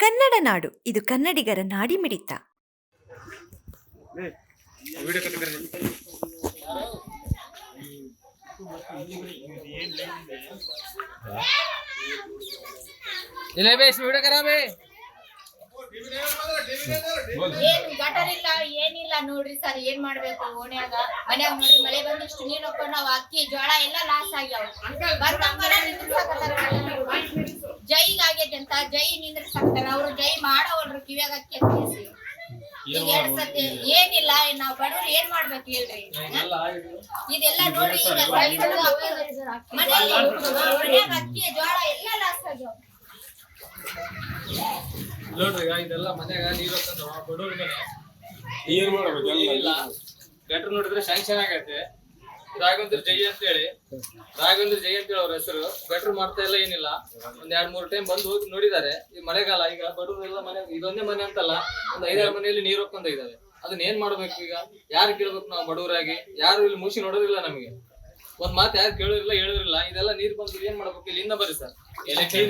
ಕನ್ನಡ ನಾಡು. ಇದು ಕನ್ನಡಿಗರ ನಾಡಿ ಮಿಡಿತ ಬೇ ವಿಡಿಯೋ ಕರ ಬೇ ಏನ್ ಗಟರ್ ಇಲ್ಲ ಏನಿಲ್ಲ ನೋಡ್ರಿ ಸರ್ ಏನ್ ಮಾಡ್ಬೇಕು ಓಣ್ಯಾಗ? ಮನ್ಯಾಗ ನೋಡ್ರಿ ಮಳೆ ಬಂದಿಷ್ಟು ನೀರ್ ಹೋಗ್ಕೊಂಡು ನಾವ್ ಅಕ್ಕಿ ಜೋಳ ಎಲ್ಲ ಲಾಸ್ ಆಗ್ಯಾವ. ಜೈಗ್ ಆಗೈತೆ ಅಂತ ಜೈ ನಿಂದ್ರಸಾಕತ್ತಾರ ಅವ್ರು ಜೈ ಮಾಡವಲ್ರು ಕಿವ್ಯಾಗ ಈಗ ಏನಿಲ್ಲ ನಾವ್ ಬಡವ್ರು ಏನ್ ಮಾಡ್ಬೇಕು ಹೇಳ್ರಿ? ಇದೆಲ್ಲ ನೋಡಿ ಮನ್ಯಾಗ ಅಕ್ಕಿ ಜೋಳ ಎಲ್ಲ ಲಾಸ್ ಆಗ್ಯಾವ ನೋಡ್ರಿ ಇದೆಲ್ಲ ಮನ್ಯಾಗ ನೀರ್ ಬಡವ್ರಿಗೆ ಏನ್ ಮಾಡ್ಬೇಕು? ಎಲ್ಲ ಇಲ್ಲ ಗಟ್ರ ನೋಡಿದ್ರೆ ಸ್ಯಾಂಕ್ಷನ್ ಆಗೈತೆ. ರಾಘವೇಂದ್ರ ಜೈ ಅಂತ ಹೇಳಿ. ರಾಘವೇಂದ್ರ ಜೈ ಅಂತ ಹೇಳಿ ಅವ್ರ ಹೆಸರು. ಬೆಟ್ರ್ ಮಾಡ್ತಾ ಇಲ್ಲ ಏನಿಲ್ಲ. ಒಂದ್ ಎರಡ್ ಮೂರ್ ಟೈಮ್ ಬಂದು ಹೋಗಿ ನೋಡಿದ್ದಾರೆ. ಈ ಮಳೆಗಾಲ ಈಗ ಬಡವರು ಎಲ್ಲ ಮನೆ ಇದೊಂದೇ ಮನೆ ಅಂತಲ್ಲ ಒಂದ್ ಐದಾರು ಮನೆಯಲ್ಲಿ ನೀರ್ ಹೋಗ್ಕೊಂತ ಇದಾವೆ ಅದನ್ನ ಏನ್ ಮಾಡ್ಬೇಕು ಈಗ? ಯಾರು ಕೇಳ್ಬೇಕು ನಾವು ಬಡವರಾಗಿ? ಯಾರು ಇಲ್ಲಿ ಮುಗಿಸಿ ನೋಡೋದಿಲ್ಲ ನಮಗೆ. ಒಂದ್ ಮಾತು ಯಾರು ಕೇಳೋದಿಲ್ಲ ಹೇಳೋದಿಲ್ಲ. ಇದೆಲ್ಲ ನೀರ್ ಬಂದು ಏನ್ ಮಾಡ್ಬೇಕು? ಇಲ್ಲಿಂದ ಬರ್ರಿ ಸರ್. ಎಲೆಕ್ಷನ್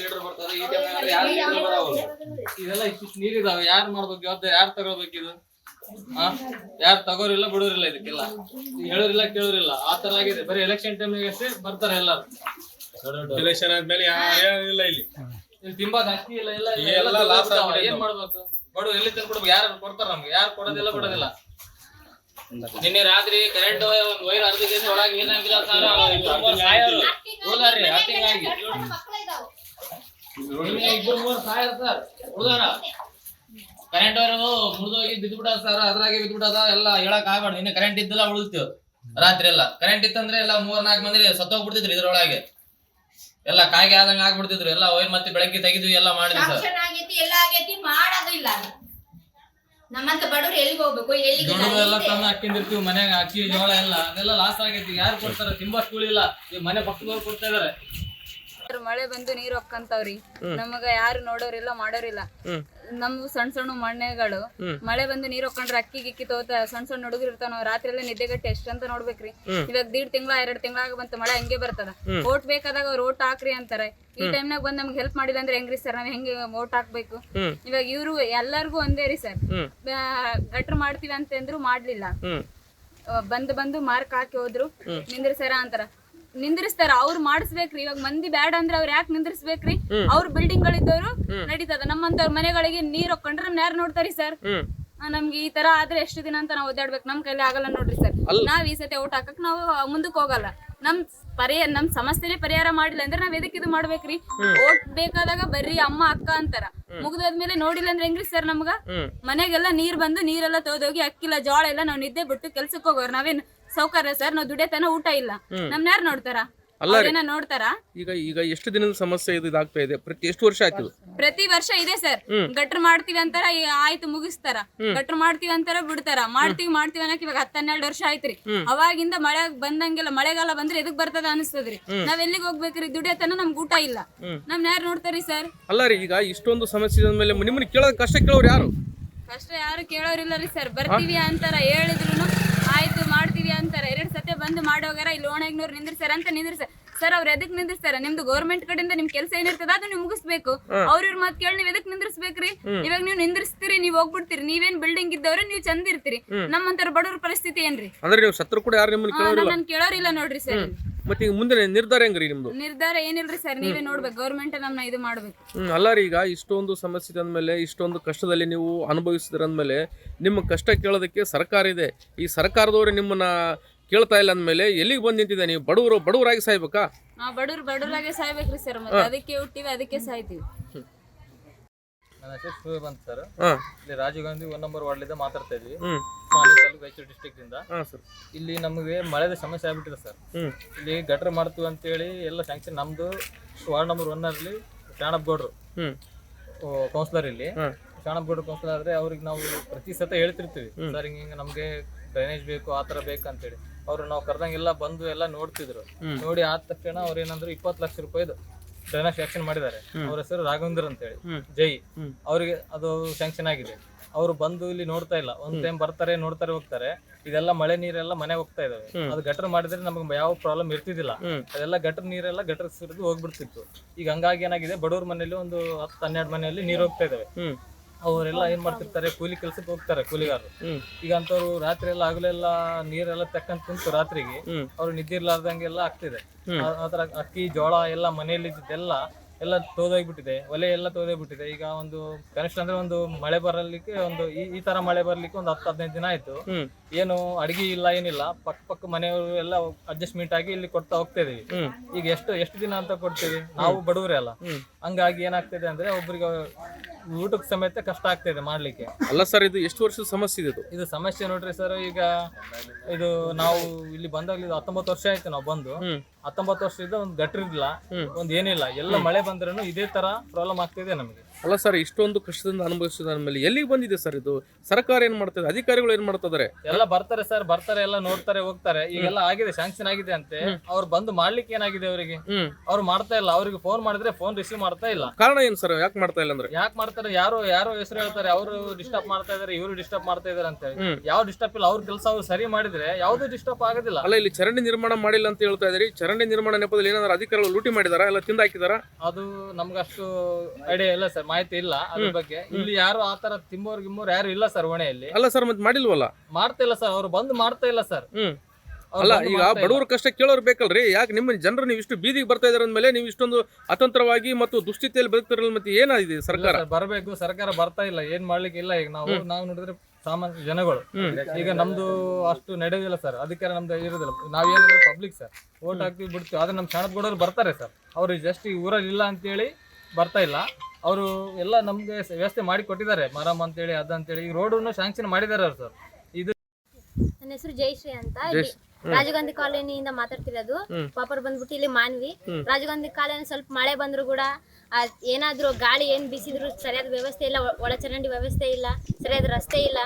ಲೀಡರ್ ಬರ್ತಾರೆ. ಈ ಟೈಮ್ ಇದೆಲ್ಲ ಇಷ್ಟಿಷ್ಟು ಇದಾವೆ. ಯಾರು ಮಾಡ್ಬೇಕು? ಜವಾಬ್ದಾರಿ ಯಾರು ತಗೋಬೇಕು ಇದು? ಯಾರು ತಗೋರಿಲ್ಲ ಬಿಡೋರಿಲ್ಲ ಇದಕ್ಕೆಲ್ಲ. ಹೇಳೋರಿಲ್ಲ ಕೇಳೋರಿಲ್ಲ. ಆ ತರ ಆಗಿದೆ. ಬರೀ ಎಲೆಕ್ಷನ್ ಟೈಮ್ ಅಷ್ಟೇ ಬರ್ತಾರೆ ಎಲ್ಲರೂ. ಎಲೆಕ್ಷನ್ ಆದ್ಮೇಲೆ ಯಾರು ಇಲ್ಲ ಇಲ್ಲಿ. ಇಲ್ಲಿ ತಿಂಬಾದ ಅಕ್ಕಿ ಇಲ್ಲ ಎಲ್ಲ ಎಲ್ಲ. ಆಗ್ಬಿಟ್ಟಿದೆ ಏನ್ ಮಾಡ್ಬೇಕು? ಬಡವ್ರು ಎಲ್ಲಿ ತಂದು ಕೊಡ್ಬೇಕು ಯಾರು ಕೊಡ್ತಾರ ನಮ್ಗೆ? ಯಾರು ಕೊಡೋದಿಲ್ಲ ಕೊಡೋದಿಲ್ಲ ನಿನ್ನೆ ರಾತ್ರಿ ಕರೆಂಟ್ ಒಂದು ವೈರ್ ಅರ್ಧ ಕೆಜಿ ಒಳಗೆ ಏನಾಗಿಲ್ಲ ಸರ್ ಹೋದಾರ್ರಿ ನಿನ್ನೆ ಇಬ್ರು ಮೂರು ಸಾವಿರ ಸರ್. ಉಳ್ದಾರ. ಕರೆಂಟ್ ಅವರು ಮುರಿದೋಗಿ ಬಿದ್ದು ಬಿಡ ಸರ್ ಅದ್ರಾಗೆ ಬಿದ್ದು ಬಿಡದ ಎಲ್ಲ ಹೇಳಕ್ ಆಗ್ಬಾರ್ದು ಇನ್ನು ಕರೆಂಟ್ ಇದ್ದಲ್ಲ ಉಳಿತು ರಾತ್ರಿ ಎಲ್ಲ. ಕರೆಂಟ್ ಇತ್ತಂದ್ರೆ ಎಲ್ಲ ಮೂರ್ ನಾಲ್ಕು ಮಂದಿ ಸತ್ತೋಗ್ಬಿಡ್ತಿದ್ರು ಇದ್ರೊಳಗೆ. ಎಲ್ಲ ಕಾಯಿಗೆ ಆದಂಗ ಆಗ್ಬಿಡ್ತಿದ್ರು. ಎಲ್ಲ ವೈರ್ ಮತ್ತೆ ಬೆಳಗ್ಗೆ ತೆಗೆದು ಎಲ್ಲ ಮಾಡಿದ್ವಿ ಸರ್ ಸಾಕ್ಷನ್ ಆಗೈತಿ ಎಲ್ಲ ಆಗೈತಿ ಮಾಡೋದಿಲ್ಲ. ನಮ್ಮಂತ ಬಡವ್ರು ಎಲ್ಲಿಗೆ ಹೋಗ್ಬೇಕು? ಎಲ್ಲಿಗೆ ದುಡ್ಡು ಎಲ್ಲ ತಂದು ಹಾಕಿಂದಿರ್ತೀವಿ ಮನ್ಯಾಗ ಅಕ್ಕಿ ಜೋಳ ಎಲ್ಲ. ಅದೆಲ್ಲ ಲಾಸ್ ಆಗೈತಿ. ಯಾರು ಕೊಡ್ತಾರ? ತಿಂಬ ಸ್ಕೂಲ್ ಇಲ್ಲ ಈ ಮನೆ ಪಕ್ಕದವ್ರು ಕೊಡ್ತಾ ಇದಾರೆ. ಮಳೆ ಬಂದು ನೀರ್ ಹೊಕ್ಕಂತಾವ್ರಿ ನಮಗ ಯಾರು ನೋಡೋರಿಲ್ಲ ಮಾಡೋರಿಲ್ಲ. ನಮ್ ಸಣ್ಣ ಸಣ್ಣ ಮಣ್ಣೆಗಳು ಮಳೆ ಬಂದು ನೀರ್ ಹೊಕ್ಕೊಂಡ್ರೆ ಅಕ್ಕಿ ಗಿಕ್ಕಿ ತೋತ ಸಣ್ಣ ಸಣ್ಣ ಹುಡುಗರು ಇರ್ತಾವ ನಾವ್ ರಾತ್ರಿ ಎಲ್ಲ ನಿದ್ದೆಗಟ್ಟಿ ಎಷ್ಟಂತ ನೋಡ್ಬೇಕ್ರಿ. ಇವಾಗ ದೀಡ್ ತಿಂಗಳ ಎರಡ್ ತಿಂಗಳಾಗ ಬಂತ ಮಳೆ ಹಂಗೆ ಬರ್ತದ. ಓಟ್ ಬೇಕಾದಾಗ ಅವ್ರು ಓಟ್ ಹಾಕ್ರಿ ಅಂತಾರೆ. ಈ ಟೈಮ್ನಾಗ ಬಂದ್ ನಮ್ಗೆ ಹೆಲ್ಪ್ ಮಾಡಿಲ್ಲ ಅಂದ್ರೆ ಹೆಂಗ್ರಿ ಸರ್ ನಾವ್ ಹೆಂಗೆ ಓಟ್ ಹಾಕ್ಬೇಕು? ಇವಾಗ ಇವ್ರು ಎಲ್ಲಾರ್ಗು ಒಂದೇ ರೀ ಸರ್ ಗಟ್ರ ಮಾಡ್ತೀವಿ ಅಂತಂದ್ರು ಮಾಡ್ಲಿಲ್ಲ. ಬಂದು ಬಂದ್ ಮಾರ್ಕ್ ಹಾಕಿ ಹೋದ್ರು. ನಿಂದ್ರಿಸ್ಯಾರ ಅಂತಾರ. ನಿಂದ್ರಿಸ್ತಾರ ಅವ್ರು ಮಾಡಿಸ್ಬೇಕ್ರಿ. ಇವಾಗ ಮಂದಿ ಬ್ಯಾಡ ಅಂದ್ರೆ ಅವ್ರು ಯಾಕೆ ನಿಂದ್ರಿಸ್ಬೇಕ್ರಿ? ಅವ್ರ ಬಿಲ್ಡಿಂಗ್ ಗಳಿದ್ದವ್ರು ನಡೀತದ. ನಮ್ಮಂತವ್ರ ಮನೆಗಳಿಗೆ ನೀರ್ ಹೊಕ್ಕೊಂಡ್ರೆ ನಮ್ ಯಾರು ನೋಡ್ತಾರಿ ಸರ್? ನಮ್ಗೆ ಈ ತರ ಆದ್ರೆ ಎಷ್ಟು ದಿನ ಅಂತ ನಾವು ಓದಾಡ್ಬೇಕು ನಮ್ ಕೈಲಿ ಆಗಲ್ಲ ನೋಡ್ರಿ ಸರ್. ನಾವ್ ಈ ಸತಿ ಊಟ ಹಾಕಕ್ ನಾವು ಮುಂದಕ್ಕೆ ಹೋಗಲ್ಲ. ನಮ್ ಪರಿಹಾರ ನಮ್ ಸಮಸ್ಯೆನೇ ಪರಿಹಾರ ಮಾಡಿಲ್ಲ ಅಂದ್ರೆ ನಾವ್ ಎದಕ್ ಇದು ಮಾಡ್ಬೇಕ್ರಿ? ಓಟ್ ಬೇಕಾದಾಗ ಬರ್ರಿ ಅಮ್ಮ ಅಕ್ಕ ಅಂತಾರ. ಮುಗ್ದಾದ್ಮೇಲೆ ನೋಡಿಲ್ಲ ಅಂದ್ರೆ ಹೆಂಗ್ರಿ ಸರ್ ನಮ್ಗ? ಮನೆಗೆಲ್ಲ ನೀರ್ ಬಂದು ನೀರೆಲ್ಲ ತೋದೋಗಿ ಅಕ್ಕಿಲ್ಲ ಜೋಳ ಎಲ್ಲ ನಾವ್ ನಿದ್ದೆ ಬಿಟ್ಟು ಕೆಲ್ಸಕ್ಕೆ ಹೋಗೋರು. ನಾವೇನ್ ಸೌಕರ್ಯ ಸರ್ ನಾವು ದುಡಿಯತನ ಊಟ ಇಲ್ಲ. ನಮ್ನ ಯಾರು ನೋಡ್ತಾರ? ಅವ್ರೇನ ನೋಡ್ತಾರ? ಈಗ ಈಗ ಎಷ್ಟು ದಿನದ ಸಮಸ್ಯೆ ಇದು ಇದಾಗ್ತಾ ಇದೆ? ಪ್ರತಿ ಎಷ್ಟು ವರ್ಷ ಆಯ್ತು ಇದು? ಪ್ರತಿ ವರ್ಷ ಇದೆ ಸರ್. ಗಟ್ರ ಮಾಡ್ತೀವಿ ಅಂತಾರ ಈ ಆಯ್ತು ಮುಗಿಸ್ತಾರ. ಗಟ್ರ ಮಾಡ್ತೀವಿ ಅಂತಾರ ಬಿಡ್ತಾರ. ಮಾಡ್ತೀವಿ ಮಾಡ್ತೀವಿ ಅನ್ನಕ್ ಇವಾಗ ಹತ್ತ ಹನ್ನೆರಡು ವರ್ಷ ಆಯ್ತ್ರಿ ಅವಾಗಿಂದ ಮಳೆ ಬಂದಂಗೆಲ್ಲ ಮಳೆಗಾಲ ಬಂದ್ರೆ ಎದಕ್ ಬರ್ತದ ಅನಿಸ್ತದ್ರಿ ನಾವ್ ಎಲ್ಲಿಗೆ ಹೋಗ್ಬೇಕ್ರಿ? ದುಡಿಯತನ ನಮ್ಗೆ ಊಟ ಇಲ್ಲ. ನಮ್ನ ಯಾರು ನೋಡ್ತಾರಿ ಸರ್? ಅಲ್ಲ ರೀ ಈಗ ಇಷ್ಟೊಂದು ಸಮಸ್ಯೆ ಇದ್ದ ಮೇಲೆ ನಿಮ್ಮನ್ನ ಕೇಳೋದು ಕಷ್ಟ ಕೇಳೋರು ಯಾರು? ಕಷ್ಟ ಯಾರು ಕೇಳೋರಿಲ್ಲ ರೀ ಸರ್. ಬರ್ತೀವಿ ಅಂತಾರ ಹೇಳಿದ್ರು ಆಯ್ತು ಮಾಡ್ತೀವಿ. ಅಂತಾರ. ಎರಡು ಸತಿ ಬಂದು ಮಾಡೋಗಾರ ಇಲ್ಲಿ ನೋಡಿ ನಿಂದ್ರಿಸ್ತಾರ ಅಂತ ನಿಂದ್ರಿಸ್ತಾರ ಸರ್ ಅವ್ರು ಎದಕ್ ನಿಂದಿರ್ತಾರೆ ನಿಮ್ದು ಗೌರ್ಮೆಂಟ್ ಕಡೆಯಿಂದ ನಿಮ್ ಕೆಲಸ ಏನಿರ್ತದ ಅದು ನೀವು ಮುಗಿಸ್ಬೇಕು. ಅವ್ರ ಇವ್ರ ಮಾತ್ ಕೇಳಿ ನೀವ್ ಎದಕ್ ನಿಂದ್ರಿಸ್ಬೇಕ್ರಿ? ಇವಾಗ ನೀವು ನಿಂದ್ರಿಸ್ತೀರಿ ನೀವ್ ಹೋಗ್ಬಿಡ್ತೀರಿ. ನೀವೇನ್ ಬಿಲ್ಡಿಂಗ್ ಇದ್ದವ್ರೆ ನೀವ್ ಚಂದ ಇರ್ತೀರಿ. ನಮ್ಮಂತರ ಬಡವ್ರ ಪರಿಸ್ಥಿತಿ ಏನ್ರಿ? ಅಂದ್ರೆ ನೀವು ಸತ್ರು ಕೂಡ ಯಾರು ನಿಮ್ಮನ್ನ ಕೇಳೋರಿಲ್ಲ. ನಾನು ಕೇಳೋರಿಲ್ಲ ನೋಡ್ರಿ ಸರ್ ಮತ್ತೆ ಈಗ ಮುಂದೆ ನಿರ್ಧಾರ ಹೆಂಗ್ರಿ ನಿಮ್ದು? ನಿರ್ಧಾರ ಏನಿಲ್ರಿ ಸರ್ ನೀವೇ ನೋಡ್ಬೇಕು. ಗೌರ್ಮೆಂಟ್ ನಮ್ನ ಇದು ಮಾಡ್ಬೇಕು. ಹ್ಮ್, ಅಲ್ಲ ರೀ ಈಗ ಇಷ್ಟೊಂದು ಸಮಸ್ಯೆ ಅಂದಮೇಲೆ ಇಷ್ಟೊಂದು ಕಷ್ಟದಲ್ಲಿ ನೀವು ಅನುಭವಿಸಿದ್ರಂದ್ಮೇಲೆ ನಿಮ್ಮ ಕಷ್ಟ ಕೇಳೋದಕ್ಕೆ ಸರ್ಕಾರ ಇದೆ. ಈ ಸರ್ಕಾರದವರು ನಿಮ್ಮನ್ನ ಕೇಳ್ತಾ ಇಲ್ಲ ಅಂದ್ಮೇಲೆ ಎಲ್ಲಿಗೆ ಬಂದ್ ನಿಂತಿದೆ ನೀವು? ಬಡವರು ಬಡವರಾಗಿ ಸಾಯ್ಬೇಕಾ? ನಾವ್ ಬಡವ್ರು ಬಡವ್ರಾಗೆ ಸಾಯ್ಬೇಕ್ರಿ ಸರ್ ಮತ್ತೆ. ಅದಕ್ಕೆ ಹುಟ್ಟಿವಿ ಅದಕ್ಕೆ ಸಾಯ್ತೀವಿ. ನನ್ನ ಹೆಸರು ಶುಭ ಅಂತ ಸರ್ ಹಾ. ಇಲ್ಲಿ ರಾಜೀವ್ ಗಾಂಧಿ ಒನ್ ನಂಬರ್ ವಾರ್ಡ್ಲಿಂದ ಮಾತಾಡ್ತಾ ಇದ್ವಿ. ಹ್ಮ್. ಮಾಲಿ ತಾಲೂಕು ರಾಯಚೂರು ಡಿಸ್ಟ್ರಿಕ್ಟ್ ಇಂದ. ಹಾ ಸರ್ ಇಲ್ಲಿ ನಮಗೆ ಮಳೆದ ಸಮಸ್ಯೆ ಆಗ್ಬಿಟ್ಟಿದೆ ಸರ್ ಇಲ್ಲಿ ಇಲ್ಲಿ ಗಟ್ರ ಮಾಡ್ತೀವಿ ಅಂತೇಳಿ ಎಲ್ಲ ಸ್ಯಾಂಕ್ಷನ್ ನಮ್ದು ವಾರ್ಡ್ ನಂಬರ್ ಒನ್ ಅಲ್ಲಿ ಶಾಣಪ್ ಗೌಡ್ರು ಹ್ಮ್ ಕೌನ್ಸಿಲರ್ ಇಲ್ಲಿ. ಶಾಣಪ್ ಗೌಡ್ರು ಕೌನ್ಸಿಲರ್ ಆದ್ರೆ ಅವ್ರಿಗೆ ನಾವು ಪ್ರತಿ ಸತ ಹೇಳ್ತಿರ್ತೀವಿ. ಸರ್ ಹಿಂಗ ಹಿಂಗ ನಮ್ಗೆ ಡ್ರೈನೇಜ್ ಬೇಕು ಆತರ ಬೇಕ ಬೇಕು ಅಂತೇಳಿ. ಅವ್ರು ನಾವು ಕರ್ದಂಗೆಲ್ಲ ಬಂದು ಎಲ್ಲ ನೋಡ್ತಿದ್ರು. ನೋಡಿ ಆದ ತಕ್ಷಣ ಅವ್ರು ಏನಂದ್ರು ಇಪ್ಪತ್ತು ಲಕ್ಷ ರೂಪಾಯಿದು ಸ್ಯಾಂಕ್ಷನ್ ಮಾಡಿದ್ದಾರೆ. ಅವ್ರ ಹೆಸರು ರಾಘವೇಂದ್ರ ಅಂತೇಳಿ. ಜೈ. ಅವರಿಗೆ ಅದು ಸ್ಯಾಂಕ್ಷನ್ ಆಗಿದೆ. ಅವ್ರು ಬಂದು ಇಲ್ಲಿ ನೋಡ್ತಾ ಇಲ್ಲ. ಒಂದ್ ಟೈಮ್ ಬರ್ತಾರೆ ನೋಡ್ತಾರೆ ಹೋಗ್ತಾರೆ. ಇದೆಲ್ಲ ಮಳೆ ನೀರೆಲ್ಲ ಮನೆಗೆ ಹೋಗ್ತಾ ಇದಾವೆ. ಅದು ಗಟರ್ ಮಾಡಿದ್ರೆ ನಮ್ಗೆ ಯಾವ ಪ್ರಾಬ್ಲಮ್ ಇರ್ತಿದಿಲ್ಲ ಅದೆಲ್ಲ ಗಟರ್ ನೀರೆಲ್ಲ ಗಟರ್ ಸುರಿದು ಹೋಗ್ಬಿಡ್ತಿತ್ತು. ಈಗ ಹಂಗಾಗಿ ಏನಾಗಿದೆ ಬಡವ್ರ ಮನೆಯಲ್ಲಿ ಒಂದು ಹತ್ತು ಹನ್ನೆರಡು ಮನೆಯಲ್ಲಿ ನೀರು ಹೋಗ್ತಾ ಇದಾವೆ. ಅವರೆಲ್ಲ ಏನ್ ಮಾಡ್ತಿರ್ತಾರೆ? ಕೂಲಿ ಕೆಲ್ಸಕ್ಕೆ ಹೋಗ್ತಾರೆ ಕೂಲಿಗಾರರು. ಈಗ ಅಂತವ್ರು ರಾತ್ರಿ ಎಲ್ಲ ಹಗಲೆಲ್ಲ ನೀರೆಲ್ಲ ತಕ್ಕಂತ ಕುಂತು ರಾತ್ರಿಗೆ. ಅವ್ರು ನಿದ್ದೆ ಇರ್ಲಾರ್ದಂಗೆಲ್ಲ ಆಗ್ತಿದೆ. ಆ- ಆ ತರ ಅಕ್ಕಿ ಜೋಳ ಎಲ್ಲ ಮನೆಯಲ್ಲಿ ಇದ್ದಿದ್ದೆಲ್ಲ ಎಲ್ಲ ತೋದೋಗ್ಬಿಟ್ಟಿದೆ. ಒಲೆ ಎಲ್ಲ ತೋದೋಗ್ಬಿಟ್ಟಿದೆ. ಈಗ ಒಂದು ಕನಿಷ್ಠ ಅಂದ್ರೆ ಒಂದು ಮಳೆ ಬರಲಿಕ್ಕೆ ಒಂದು ಈ ಈ ತರ ಮಳೆ ಬರ್ಲಿಕ್ಕೆ ಒಂದು ಹತ್ತು ಹದಿನೈದು ದಿನ ಆಯ್ತು. ಏನು ಅಡಿಗೆ ಇಲ್ಲ ಏನಿಲ್ಲ. ಪಕ್ಕ ಪಕ್ಕ ಮನೆಯವರು ಎಲ್ಲ ಅಡ್ಜಸ್ಟ್ಮೆಂಟ್ ಆಗಿ ಇಲ್ಲಿ ಕೊಡ್ತಾ ಹೋಗ್ತಾ ಇದೀವಿ. ಈಗ ಎಷ್ಟು ಎಷ್ಟು ದಿನ ಅಂತ ಕೊಡ್ತೀವಿ ನಾವು ಬಡವರೇ ಅಲ್ಲ. ಹಂಗಾಗಿ ಏನಾಗ್ತಿದೆ ಅಂದ್ರೆ ಒಬ್ರಿಗೆ ಊಟಕ್ಕೆ ಸಮೇತ ಕಷ್ಟ ಆಗ್ತಿದೆ ಮಾಡ್ಲಿಕ್ಕೆ. ಅಲ್ಲ ಸರ್ ಇದು ಎಷ್ಟು ವರ್ಷದ ಸಮಸ್ಯೆ ಇದೆ? ಇದು ಇದು ಸಮಸ್ಯೆ ನೋಡ್ರಿ ಸರ್ ಈಗ ಇದು ನಾವು ಇಲ್ಲಿ ಬಂದಾಗ್ಲಿ ಇದು ಹತ್ತೊಂಬತ್ತು ವರ್ಷ ಆಯ್ತು ನಾವು ಬಂದು. ಹತ್ತೊಂಬತ್ತು ವರ್ಷದಿಂದ ಒಂದು ಗಟ್ಟರಿಲ್ಲ ಇಲ್ಲ ಒಂದ್ ಏನಿಲ್ಲ. ಎಲ್ಲ ಮಳೆ ಬಂದ್ರೂ ಇದೇ ತರ ಪ್ರಾಬ್ಲಮ್ ಆಗ್ತಿದೆ ನಮಗೆ. ಅಲ್ಲ ಸರ್ ಇಷ್ಟೊಂದು ಕಷ್ಟದಿಂದ ಅನುಭವಿಸಿದ ಮೇಲೆ ಎಲ್ಲಿಗೆ ಬಂದಿದೆ ಸರ್ ಇದು? ಸರ್ಕಾರ ಏನ್ ಮಾಡ್ತದೆ? ಅಧಿಕಾರಿಗಳು ಏನ್ ಮಾಡ್ತಿದ್ದಾರೆ? ಎಲ್ಲ ಬರ್ತಾರೆ ಸರ್ ಬರ್ತಾರೆ ಎಲ್ಲ ನೋಡ್ತಾರೆ ಹೋಗ್ತಾರೆ. ಈಗೆಲ್ಲ ಆಗಿದೆ ಶಾಂಕ್ಷನ್ ಆಗಿದೆ ಅಂತೆ. ಅವ್ರು ಬಂದು ಮಾಡ್ಲಿಕ್ಕೆ ಏನಾಗಿದೆ ಅವರಿಗೆ? ಅವ್ರು ಮಾಡ್ತಾ ಇಲ್ಲ. ಅವ್ರಿಗೆ ಫೋನ್ ಮಾಡಿದ್ರೆ ಫೋನ್ ರಿಸೀವ್ ಮಾಡ್ತಾ ಇಲ್ಲ. ಕಾರಣ ಏನ್ ಸರ್? ಯಾಕೆ ಮಾಡ್ತಾ ಇಲ್ಲ ಅಂದ್ರೆ? ಯಾಕೆ ಮಾಡ್ತಾರೆ? ಯಾರು ಯಾರು ಹೆಸರು ಹೇಳ್ತಾರೆ. ಅವರು ಡಿಸ್ಟರ್ಬ್ ಮಾಡ್ತಾ ಇದಾರೆ ಇವರು ಡಿಸ್ಟರ್ಬ್ ಮಾಡ್ತಾ ಇದಾರೆ ಅಂತ. ಹೇಳಿ. ಯಾವ ಡಿಸ್ಟರ್ಬ್ ಇಲ್ಲ ಅವ್ರ ಕೆಲಸ ಅವ್ರು ಸರಿ ಮಾಡಿದ್ರೆ ಯಾವ್ದು ಡಿಸ್ಟರ್ಬ್ ಆಗೋದಿಲ್ಲ. ಅಲ್ಲ ಇಲ್ಲಿ ಚರಂಡಿ ನಿರ್ಮಾಣ ಮಾಡಿಲ್ಲ ಅಂತ ಹೇಳ್ತಾ ಇದ್ರಿ ಚರಂಡಿ ನಿರ್ಮಾಣ ನೆಪದಲ್ಲಿ ಏನಾದ್ರು ಅಧಿಕಾರಿಗಳು ಲೂಟಿ ಮಾಡಿದಾರ? ಎಲ್ಲ ತಿಂದ ಹಾಕಿದಾರ ಅದು ನಮ್ಗೆ ಅಷ್ಟು ಐಡಿಯಾ ಇಲ್ಲ ಸರ್. ಮಾಹಿತಿ ಇಲ್ಲ ಅದ್ರ ಬಗ್ಗೆ. ಇಲ್ಲಿ ಯಾರು ಆತರ ತಿಂಬೋರ್ ಗಿಮ್ಮೋರ್ ಯಾರು ಇಲ್ಲ ಸರ್ ಹೊಣೆಯಲ್ಲಿ ಅಲ್ಲ ಸರ್ ಮತ್ತೆ ಮಾಡಿಲ್ವಲ್ಲ? ಮಾಡ್ತಾ ಇಲ್ಲ ಸರ್ ಅವ್ರು ಬಂದು ಮಾಡ್ತಾ ಇಲ್ಲ ಸರ್. ಹ್ಮ್. ಅಲ್ಲ ಈಗ ಬಡವ್ರ ಕಷ್ಟ ಕೇಳೋರು ಬೇಕಲ್ರಿ. ಯಾಕೆ ನಿಮ್ಮ ಜನರು ನೀವು ಇಷ್ಟು ಬೀದಿಗೆ ಬರ್ತಾ ಇದಾರೆ ಅಂದ್ಮೇಲೆ ನೀವು ಇಷ್ಟೊಂದು ಅತಂತ್ರವಾಗಿ ಮತ್ತು ದುಸ್ಥಿತಿಯಲ್ಲಿ ಬದುಕ್ತಿರಲ್ಲ ಮತ್ತೆ ಏನಾಗಿದೆ ಸರ್ಕಾರ? ಬರಬೇಕು. ಸರ್ಕಾರ ಬರ್ತಾ ಇಲ್ಲ ಏನ್ ಮಾಡ್ಲಿಕ್ಕೆ ಇಲ್ಲ. ಈಗ ನಾವು ನಾವು ನೋಡಿದ್ರೆ ಸಾಮಾನ್ಯ ಜನಗಳು. ಈಗ ನಮ್ದು ಅಷ್ಟು ನಡೆಯೋದಿಲ್ಲ ಸರ್ ಅಧಿಕಾರ ನಮ್ದು ಇರೋದಿಲ್ಲ. ನಾವೇನಂದ್ರೆ ಪಬ್ಲಿಕ್ ಸರ್ ಓಟ್ ಹಾಕ್ತಿವಿ ಬಿಡ್ತೀವಿ. ಆದ್ರೆ ನಮ್ಮ ಕ್ಷಣದ ಬರ್ತಾರೆ ಸರ್. ಅವ್ರಿಗೆ ಜಸ್ಟ್ ಈ ಊರಲ್ಲಿ ಇಲ್ಲ ಅಂತೇಳಿ ಬರ್ತಾ ಇಲ್ಲ. ಅವರು ಎಲ್ಲ ನಮ್ಗೆ ವ್ಯವಸ್ಥೆ ಮಾಡಿ ಕೊಟ್ಟಿದ್ದಾರೆ. ಮರಮ್ ಅಂತೇಳಿ ಅದಂತೇಳಿ ಈ ರೋಡನ್ನು ಶಾಂಕ್ಷನ್ ಮಾಡಿದ್ದಾರೆ ಅವ್ರು ಸರ್. ಇದು ನನ್ನ ಹೆಸರು ಜಯಶ್ರೀ ಅಂತ. ರಾಜಗಾಂಧಿ ರಾಜೀವ್ ಗಾಂಧಿ ಕಾಲೋನಿಯಿಂದ ಮಾತಾಡ್ತಿರೋದು. ಪಾಪರ್ ಬಂದ್ಬಿಟ್ಟು ಇಲ್ಲಿ ಮಾನ್ವಿ. ರಾಜಗಾಂಧಿ ಗಾಂಧಿ ಕಾಲೋನಿ ಸ್ವಲ್ಪ ಮಳೆ ಬಂದ್ರು ಕೂಡ ಆ ಏನಾದ್ರು ಗಾಳಿ ಏನ್ ಬೀಸಿದ್ರು ಸರಿಯಾದ ವ್ಯವಸ್ಥೆ ಇಲ್ಲ. ಒ- ಒಳಚರಂಡಿ ವ್ಯವಸ್ಥೆ ಇಲ್ಲ. ಸರಿಯಾದ ರಸ್ತೆ ಇಲ್ಲ.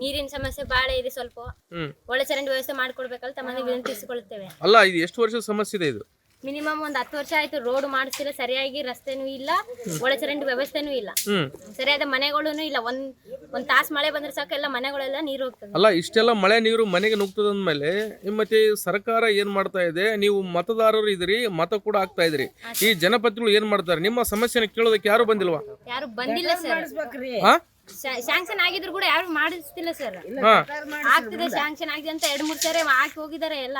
ನೀರಿನ ಸಮಸ್ಯೆ ಬಾಳೆ ಇದೆ ಸ್ವಲ್ಪ. ಒಳಚರಂಡಿ ವ್ಯವಸ್ಥೆ ಮಾಡ್ಕೊಡ್ಬೇಕಂತ ತಮ್ಮಲ್ಲಿ ವಿನಂತಿಸಿಕೊಳ್ಳುತ್ತೇವೆ. ಅಲ್ಲ ಇದು ಎಷ್ಟು ವರ್ಷದ ಸಮಸ್ಯೆ ಇದೆ ಇದು? ಮಿನಿಮಮ್ ಒಂದ್ ಹತ್ತು ವರ್ಷ ಆಯ್ತು ರೋಡ್ ಮಾಡಿಸಿಲ್ಲ ಸರಿಯಾಗಿ ರಸ್ತೆನೂ ಇಲ್ಲ ಒಳಚರಂಡಿ ವ್ಯವಸ್ಥೆನೂ ಇಲ್ಲ. ಹ್ಮ್. ಸರಿಯಾದ ಮನೆಗಳೂ ಇಲ್ಲ. ಒಂದ್ ಒಂದ್ ತಾಸ್ ಮಳೆ ಬಂದ್ರೆ ಸಾಕು ಎಲ್ಲ ಮನೆಗಳೆಲ್ಲ ನೀರು ಹೋಗ್ತದೆ. ಅಲ್ಲ ಇಷ್ಟೆಲ್ಲ ಮಳೆ ನೀರು ಮನೆಗೆ ನುಗ್ತದ ಅಂದ್ಮೇಲೆ ಮತ್ತೆ ಸರ್ಕಾರ ಏನ್ ಮಾಡ್ತಾ ಇದೆ ನೀವು ಮತದಾರರು ಇದ್ರಿ ಮತ ಕೂಡ ಆಗ್ತಾ ಇದ್ರಿ ಈ ಜನಪತಿಗಳು ಏನ್ ಮಾಡ್ತಾರೆ? ನಿಮ್ಮ ಸಮಸ್ಯೆನ ಕೇಳೋದಕ್ಕೆ ಯಾರು ಬಂದಿಲ್ವಾ? ಯಾರು ಬಂದಿಲ್ಲ ಸರ್. ಹಾ ಶಾಂಕ್ಷನ್ ಆಗಿದ್ರು ಕೂಡ ಯಾರು ಮಾಡಿಸ್ತಿಲ್ಲ ಸರ್ ಆಗ್ತಿದೆ ಶಾಂಕ್ಷನ್ ಆಗಿದೆ ಅಂತ ಎರಡ್ ಮೂರ್ ಸರಿ ಹಾಕಿ ಹೋಗಿದಾರೆ ಎಲ್ಲ.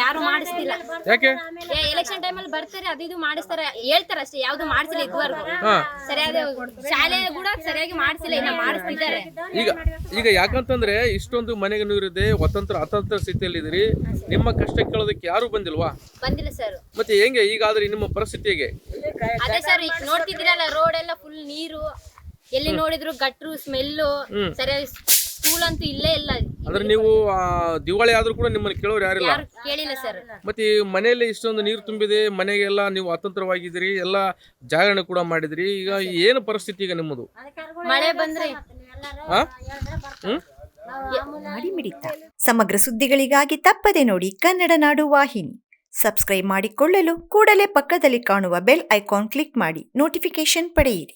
ಯಾರು ಮಾಡಿಸ್ತಿಲ್ಲ. ಎಲೆಕ್ಷನ್ ಎಲೆಕ್ಷನ್ ಅಲ್ಲಿ ಬರ್ತಾರೆ ಅದು ಇದು ಮಾಡಿಸ್ತಾರೆ ಹೇಳ್ತಾರೆ ಅಷ್ಟೇ ಯಾವ್ದು ಮಾಡಿಸಿಲ್ಲ ಇದುವರೆಗೂ. ಸರಿಯಾದ ಶಾಲೆ ಕೂಡ ಸರಿಯಾಗಿ ಮಾಡಿಸಿಲ್ಲ ಇನ್ನ ಮಾಡಿಸ್ತಿದ್ದಾರೆ. ಈಗ ಈಗ ಯಾಕಂತಂದ್ರೆ ಇಷ್ಟೊಂದು ಮನೆಗೆ ನೀರಿದೆ ಸ್ವತಂತ್ರ ಅತಂತ್ರ ಸ್ಥಿತಿಯಲ್ಲಿ ಇದ್ರಿ ನಿಮ್ಮ ಕಷ್ಟ ಕೇಳೋದಕ್ಕೆ ಯಾರು ಬಂದಿಲ್ವಾ? ಬಂದಿಲ್ಲ ಸರ್ ಮತ್ತೆ ಹೆಂಗೆ? ಈಗಾದ್ರೆ ನಿಮ್ಮ ಪರಿಸ್ಥಿತಿ ಹೇಗೆ? ಅದೇ ಸರ್ ಈಗ ನೋಡ್ತಿದ್ದೀರಲ್ಲ ರೋಡ್ ಎಲ್ಲ ಫುಲ್ ನೀರು ಎಲ್ಲಿ ನೋಡಿದ್ರು ಗಟ್ರು ಸ್ಮೆಲ್ಲು ಸರಿಯಾಗಿ ಸ್ಕೂಲ್ ಅಂತೂ ಇಲ್ಲೇ ಇಲ್ಲ. ಅಂದ್ರೆ ನೀವು ಆ, ದಿವಾಳಿ ಆದ್ರೂ ಕೂಡ ನಿಮ್ಮನ್ನ ಕೇಳೋರು ಯಾರಿಲ್ಲ? ಯಾರು ಕೇಳಿಲ್ಲ ಸರ್. ಮತ್ತೆ ಈ ಮನೆಯಲ್ಲಿ ಇಷ್ಟೊಂದು ನೀರು ತುಂಬಿದೆ ಮನೆಗೆಲ್ಲ ನೀವು ಅತಂತ್ರವಾಗಿದ್ದೀರಿ ಎಲ್ಲ ಜಾಗರಣೆ ಕೂಡ ಮಾಡಿದ್ರಿ ಈಗ ಏನು ಪರಿಸ್ಥಿತಿ ಈಗ ನಿಮ್ಮದು? ಮಳೆ ಬಂದ್ರೆ? ಹಾ ಹ್ಮ್? ನಾಡಿ ಮಿಡಿತ. ಸಮಗ್ರ ಸುದ್ದಿಗಳಿಗಾಗಿ ತಪ್ಪದೆ ನೋಡಿ ಕನ್ನಡ ನಾಡು ವಾಹಿನಿ. ಸಬ್ಸ್ಕ್ರೈಬ್ ಮಾಡಿಕೊಳ್ಳಲು ಕೂಡಲೇ ಪಕ್ಕದಲ್ಲಿ ಕಾಣುವ ಬೆಲ್ ಐಕಾನ್ ಕ್ಲಿಕ್ ಮಾಡಿ ನೋಟಿಫಿಕೇಶನ್ ಪಡೆಯಿರಿ.